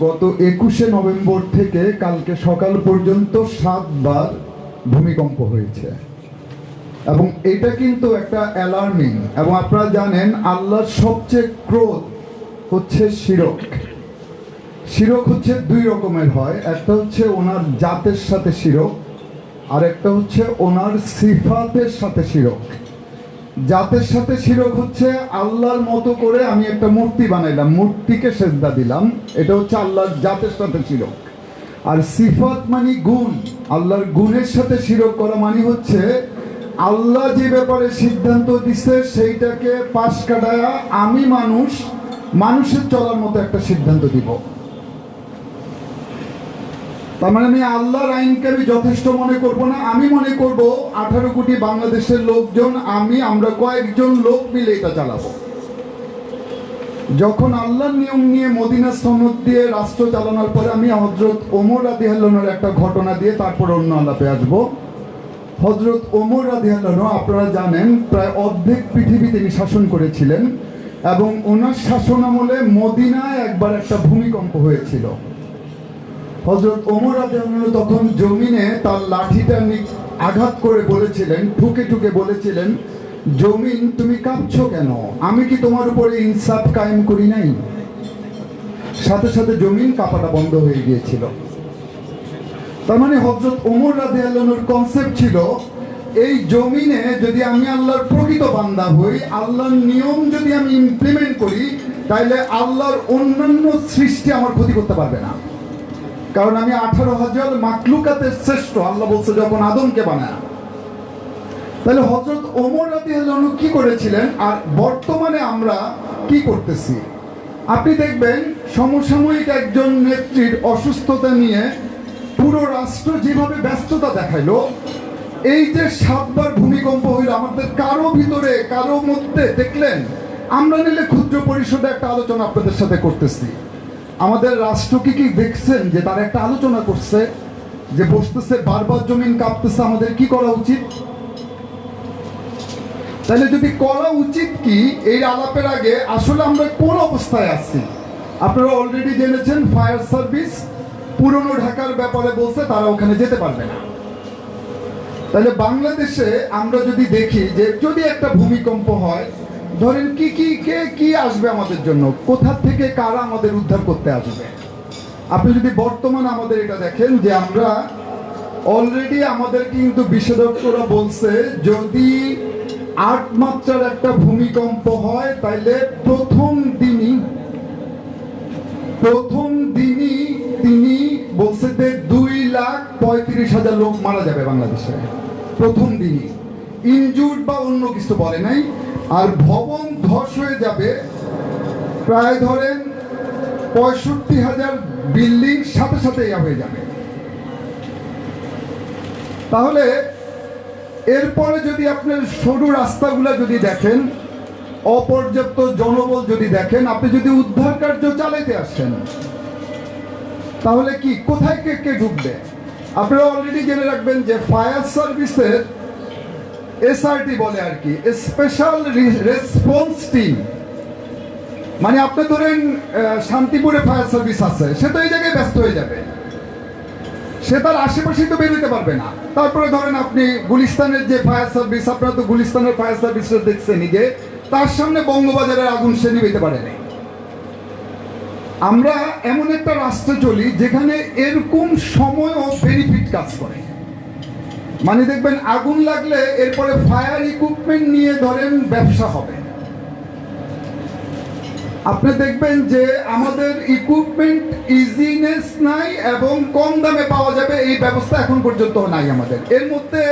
গত একুশে নভেম্বর থেকে কালকে সকাল পর্যন্ত সাতবার ভূমিকম্প হয়েছে। এবং এটা কিন্তু একটা অ্যালার্মিং এবং আপনারা জানেন, আল্লাহর সবচেয়ে ক্রোধ হচ্ছে শিরক। শিরক হচ্ছে দুই রকমের হয়। একটা হচ্ছে ওনার জাতের সাথে শিরক আর একটা হচ্ছে ওনার সিফাতের সাথে শিরক। জাতের সাথে শিরক হচ্ছে আল্লাহর মতো করে আমি একটা মূর্তি বানাইলাম, মূর্তিকে সেজদা দিলাম। এটা হচ্ছে আল্লাহর জাতের সাথে শিরক। আর সিফাত মানে গুণ, আল্লাহর গুণের সাথে শিরক করা মানে হচ্ছে আল্লাহ যে ব্যাপারে সিদ্ধান্ত দিচ্ছে সেইটাকে পাশ কাটায়া আমি মানুষ, মানুষের চলার মতো একটা সিদ্ধান্ত দিব। তার মানে আমি আল্লাহর আইনকে আমি যথেষ্ট মনে করব না। আমি মনে করব আঠারো কোটি বাংলাদেশের লোকজন, আমি, আমরা কয়েকজন লোক মিলে এটা চালাবো। যখন আল্লাহর নিয়ম নিয়ে মদিনা সনদ দিয়ে রাষ্ট্র চালানোর পরে আমি হজরত ওমর রাদি আল্লাহর একটা ঘটনা দিয়ে তারপর অন্য আলাপে আসব। হজরত ওমর রাদি আল্লাহ আপনারা জানেন, প্রায় অর্ধেক পৃথিবী তিনি শাসন করেছিলেন এবং ওনার শাসন আমলে মদিনায় একবার একটা ভূমিকম্প হয়েছিল। হজরত ওমর রাদিয়াল্লাহু তখন জমিনে তার লাঠিটা আঘাত করে বলেছিলেন, ঠুকে ঠুকে বলেছিলেন, জমিন তুমি কাঁপছো কেন? আমি কি তোমার উপরে ইনসাফ কায়েম করি নাই? সাথে সাথে জমিন কাঁপাটা বন্ধ হয়ে গিয়েছিল। তার মানে হজরত ওমর রাধে আল্লাহর কনসেপ্ট ছিল, এই জমিনে যদি আমি আল্লাহর প্রকৃত বান্দা হই, আল্লাহর নিয়ম যদি আমি ইমপ্লিমেন্ট করি তাহলে আল্লাহর অন্যান্য সৃষ্টি আমার ক্ষতি করতে পারবে না। কারণ আমি আঠারো হাজার মাকলুকাতের শ্রেষ্ঠ। আল্লাহ বলছে, যখন আদমকে বানায়। তাহলে হজরত ওমর রাতি কি করেছিলেন? আর বর্তমানে আমরা কি করতেছি? আপনি দেখবেন, সমসাময়িক একজন নেত্রীর অসুস্থতা নিয়ে পুরো রাষ্ট্র যেভাবে ব্যস্ততা দেখাইলো, এই যে সাতবার ভূমিকম্প হইল, আমাদের কারও ভিতরে, কারও মধ্যে দেখলেন? আমরা নিলে ক্ষুদ্র পরিষদে একটা আলোচনা আপনাদের সাথে করতেছি। আমাদের রাষ্ট্র কি কি দেখছেন যে তার একটা আলোচনা করছে, যে বসতেছে, বারবার জমিন কাঁপতেছে, আমাদের কি করা উচিত? তাহলে যদি করা উচিত কি, এই আলাপের আগে আসলে আমরা কোন অবস্থায় আছি? আপনারা অলরেডি জেনেছেন ফায়ার সার্ভিস পুরনো ঢাকার ব্যাপারে বলছে, তারা ওখানে যেতে পারবে না। তাহলে বাংলাদেশে আমরা যদি দেখি যে যদি একটা ভূমিকম্প হয় ধরেন কি কি, কে, কি আসবে আমাদের জন্য? কোথা থেকে কারা আমাদের উদ্ধার করতে আসবে? আপনি যদি বর্তমান আমাদের এটা দেখেন যে আমরা অলরেডি আমাদের কিন্তু বিশেষজ্ঞরা বলছে, যদি আট মাত্রার একটা ভূমিকম্প হয়, তাইলে প্রথম দিনই প্রথম দিনই তিনি বলছে যে দুই লাখ পঁয়ত্রিশ হাজার লোক মারা যাবে বাংলাদেশে। প্রথম দিনই। ইনজুর্ড বা অন্য কিছু বলে নাই। আর ভবন ধস হয়ে যাবে। প্রায় ধরেন পঁয়ষট্টি হাজার বিল্ডিং সাথে সাথে হয়ে যাবে। তাহলে এরপরে যদি আপনার সরু রাস্তাগুলো যদি দেখেন, অপর্যাপ্ত জনবল যদি দেখেন, আপনি যদি উদ্ধার কার্য চালাইতে আসছেন তাহলে কি, কোথায় কে কে ঢুকবে? আপনারা অলরেডি জেনে রাখবেন যে ফায়ার সার্ভিসের এসআরটি বলে আর কি স্পেশাল রেসপন্স টিম মানে আপনি ধরেন শান্তিপুরে ফায়ার সার্ভিস আছে, সে তো এই জায়গায় ব্যস্ত হয়ে যাবে। সে তার আশেপাশে তো বেরোতে পারবে না। তারপরে ধরেন আপনি গুলিস্তানের যে ফায়ার সার্ভিস আপনারা তো গুলিস্তানের ফায়ার সার্ভিসটা দেখছেনই যে, তার সামনে বঙ্গবাজারের আগুন সে নিবেতে পারেনি আমরা এমন একটা রাস্তাে চলি যেখানে এরকম সময় ও বেনিফিট কাজ করে। মানে দেখবেন, আগুন লাগলে এরপরে ফায়ার ইকুইপমেন্ট নিয়ে ধরেন ব্যবসা হবে। আপনি দেখবেন যে আমাদের ইকুইপমেন্ট ইজিনেস নাই এবং কম দামে পাওয়া যাবে, এই ব্যবস্থা এখন পর্যন্ত নাই আমাদের। এর মধ্যে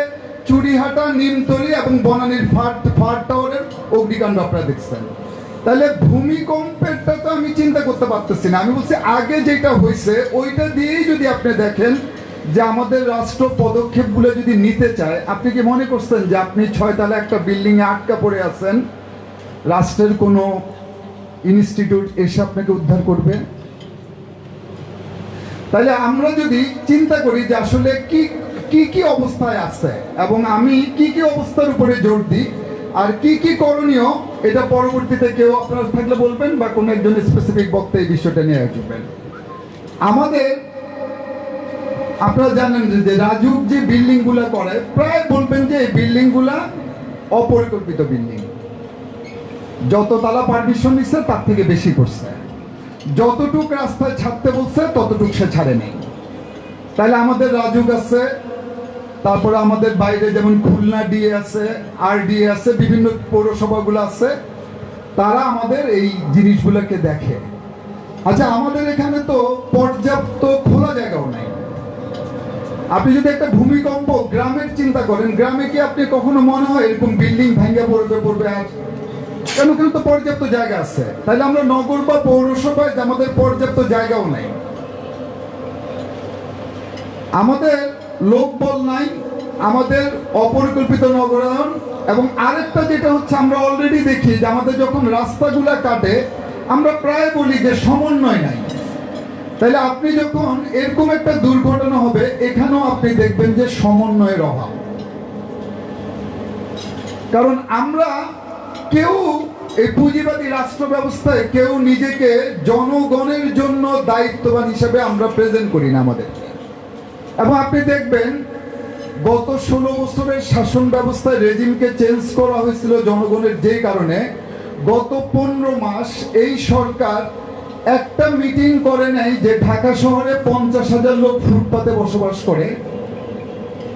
চুরিহাটা, নিমতলি এবং বনানীর ফাট ফাট টাওয়ারের অগ্নিকাণ্ড আপনারা দেখছেন। তাহলে ভূমিকম্পেরটা তো আমি চিন্তা করতে পারতেছি না। আমি বলছি, আগে যেটা হয়েছে, ওইটা দিয়েই যদি আপনি দেখেন যে আমাদের রাষ্ট্র পদক্ষেপগুলো যদি নিতে চায়, আপনি কি মনে করছেন যে আপনি ছয়তলা একটা বিল্ডিংয়ে আটকা পড়ে আছেন? রাষ্ট্রের কোনো ইনস্টিটিউট এসে আপনাকে উদ্ধার করবে? তাহলে আমরা যদি চিন্তা করি যে আসলে কি কি কি অবস্থায় আছে এবং আমি কি কি অবস্থার উপরে জোর দিই, আর কি কি করণীয়, এটা পরবর্তীতে কেউ আপনারা থাকলে বলবেন বা কোনো একজন স্পেসিফিক বক্তা এই বিষয়টা নিয়ে আসবেন। আমাদের আপনারা জানেন যে- রাজুক যে বিল্ডিংগুলা করে, প্রায় বলবেন যে এই বিল্ডিংগুলা অপরিকল্পিত বিল্ডিং। যত তালা পারমিশন নিচ্ছে, তার থেকে বেশি করছে। যতটুক রাস্তায় ছাড়তে বলছে, ততটুক সে ছাড়ে নেই তাহলে আমাদের রাজুক আছে, তারপরে আমাদের বাইরে যেমন খুলনা ডিএ আছে আর ডিএ আছে, বিভিন্ন পৌরসভাগুলো আছে, তারা আমাদের এই জিনিসগুলোকে দেখে। আচ্ছা আমাদের এখানে তো পর্যাপ্ত খোলা জায়গাও নাই। আপনি যদি একটা ভূমিকম্প গ্রামের চিন্তা করেন, গ্রামে কি আপনি কখনো মনে হয় এরকম বিল্ডিং ভেঙে পড়বে পড়বে আর কেন কেন তো পর্যাপ্ত জায়গা আছে। তাহলে আমরা নগর বা পৌরসভায় আমাদের পর্যাপ্ত জায়গাও নাই। আমাদের লোকবল নাই, আমাদের অপরিকল্পিত নগরায়ন, এবং আরেকটা যেটা হচ্ছে আমরা অলরেডি দেখি যে আমাদের যখন রাস্তাগুলা কাটে, আমরা প্রায় বলি যে সমন্বয় নাই। তাহলে আপনি যখন এরকম একটা দুর্ঘটনা হবে, এখানেও আপনি দেখবেন যে সমন্বয়ের অভাব। কারণ আমরা কেউ, এই পুঁজিবাদী রাষ্ট্র ব্যবস্থায় কেউ নিজেকে জনগণের জন্য দায়িত্ববান হিসেবে আমরা প্রেজেন্ট করি না আমাদেরকে এবং আপনি দেখবেন, গত ষোলো বছরের শাসন ব্যবস্থায় রেজিমকে চেঞ্জ করা হয়েছিল জনগণের যে কারণে, গত পনেরো মাস এই সরকার একটা মিটিং করে নাই যে ঢাকা শহরে পঞ্চাশ হাজার লোক ফুটপাতে বসবাস করে,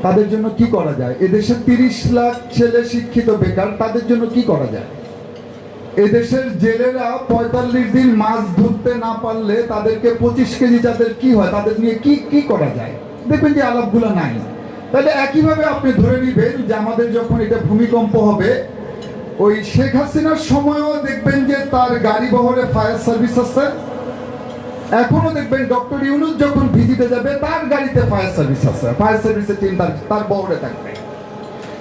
তাদের জন্য কি করা যায়? এদেশে তিরিশ লাখ ছেলে শিক্ষিত বেকার, তাদের জন্য কি করা যায়? এদেশের জেলেরা পঁয়তাল্লিশ দিন মাছ ধরতে না পারলে তাদেরকে পঁচিশ কেজি যাদের কি হয়, তাদের নিয়ে কি কি করা যায়? দেখবেন যে আলাপগুলো নাই। তাহলে একইভাবে আপনি ধরে নিবেন যে আমাদের যখন এটা ভূমিকম্প হবে ওই শেখ হাসিনার সময়ও দেখবেন যে তার গাড়ি বহরে ফায়ার সার্ভিস আছে। এখনও দেখবেন ডক্টর ইউনুস যখন ভিজিটে যাবে, তার গাড়িতে ফায়ার সার্ভিস আছে। ফায়ার সার্ভিসের টিম তার তার বহরে থাকবে।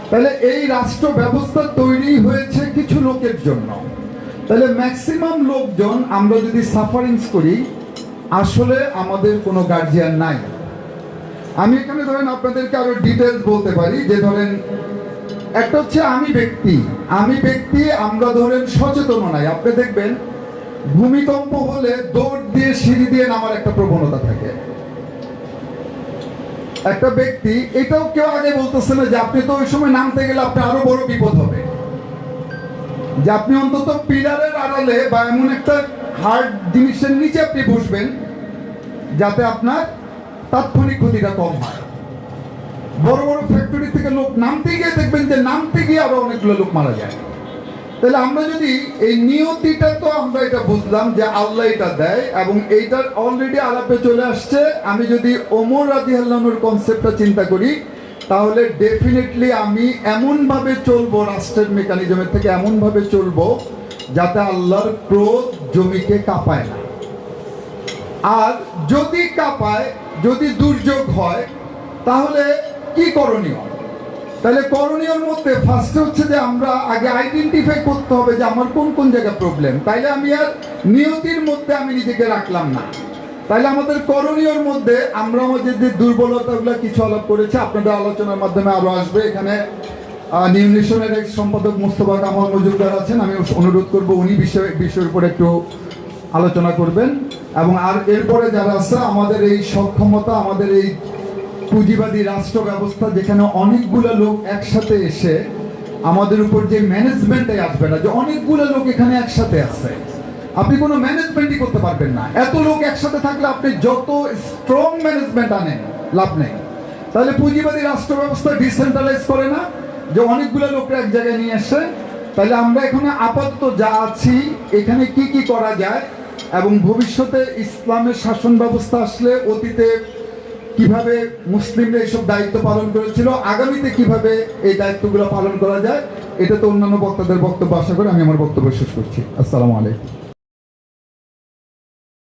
তাহলে এই রাষ্ট্র ব্যবস্থা তৈরি হয়েছে কিছু লোকের জন্য। তাহলে ম্যাক্সিমাম লোকজন, আমরা যদি সাফারিংস করি, আসলে আমাদের কোনো গার্জিয়ান নাই। আমি এখানে ধরেন আপনাদেরকে আরও ডিটেলস বলতে পারি, যে ধরেন একটা হচ্ছে আমি ব্যক্তি। আমি ব্যক্তি, আমরা ধরেন সচেতন নাই। আপনি দেখবেন, ভূমিকম্প হলে দৌড় দিয়ে, সিঁড়ি দিয়ে নামার একটা প্রবণতা থাকে। একটা ব্যক্তি, এটাও কেউ আগে বলতেছে না যে আপনি তো ওই সময় নামতে গেলে আপনার আরও বড় বিপদ হবে। যে আপনি অন্তত পিলারের আড়ালে বা এমন একটা হার্ড জিনিসের নিচে আপনি বসবেন, যাতে আপনার তাৎক্ষণিক ক্ষতিটা কম হয়। বড় বড় ফ্যাক্টরি থেকে লোক নামতে গিয়ে দেখবেন যে নামতে গিয়ে আরও অনেকগুলো লোক মারা যায়। তাহলে আমরা যদি এই নিয়তিটা তো আমরা এটা বুঝলাম যে আল্লাহ এটা দেয় এবং এইটার অলরেডি আলাপে চলে আসছে। আমি যদি ওমর রাজি আল্লাহর কনসেপ্টটা চিন্তা করি, তাহলে ডেফিনেটলি আমি এমনভাবে চলবো রাষ্ট্রের মেকানিজমের থেকে এমনভাবে চলবো যাতে আল্লাহর ক্রোধ জমিকে কাঁপায় না। আর যদি কাঁপায়, যদি দুর্যোগ হয়, তাহলে কি করণীয়? তাহলে করণীয়র মধ্যে ফার্স্টে হচ্ছে যে আমরা আগে আইডেন্টিফাই করতে হবে যে আমার কোন কোন জায়গায় প্রবলেম তাইলে আমি আর নিয়তির মধ্যে আমি নিজেকে রাখলাম না। তাইলে আমাদের করণীয়র মধ্যে আমরা আমাদের যে দুর্বলতাগুলো কিছু আলাপ করেছি, আপনাদের আলোচনার মাধ্যমে আরও আসবে। এখানে নিউ নেশনের এক সম্পাদক মুস্তফা কামাল মজুমদার আছেন। আমি অনুরোধ করব উনি বিষয় বিষয়ের উপর একটু আলোচনা করবেন। এবং আর এরপরে যারা আছে, আমাদের এই সক্ষমতা, আমাদের এই পুঁজিবাদী রাষ্ট্র ব্যবস্থা যেখানে অনেকগুলো লোক একসাথে এসে আমাদের উপর যে ম্যানেজমেন্টে আসবে না, যে অনেকগুলো লোক এখানে একসাথে আছে, আপনি কোনো ম্যানেজমেন্টই করতে পারবেন না। এত লোক একসাথে থাকলে আপনি যত স্ট্রং ম্যানেজমেন্ট আনেন, লাভ নেই। তাহলে পুঁজিবাদী রাষ্ট্র ব্যবস্থা ডিসেন্ট্রালাইজ করে না, যে অনেকগুলো লোকরা এক জায়গায় নিয়ে আসে তাহলে আমরা এখানে আপাতত যা আছি, এখানে কি কি করা যায়, এবং ভবিষ্যতে ইসলামের শাসন ব্যবস্থা আসলে অতীতে কীভাবে মুসলিমরা এইসব দায়িত্ব পালন করেছিল, আগামীতে কীভাবে এই দায়িত্বগুলো পালন করা যায়, এটা তো অন্যান্য বক্তাদের বক্তব্য, আশা করে আমি আমার বক্তব্য শেষ করছি। আসসালামু আলাইকুম।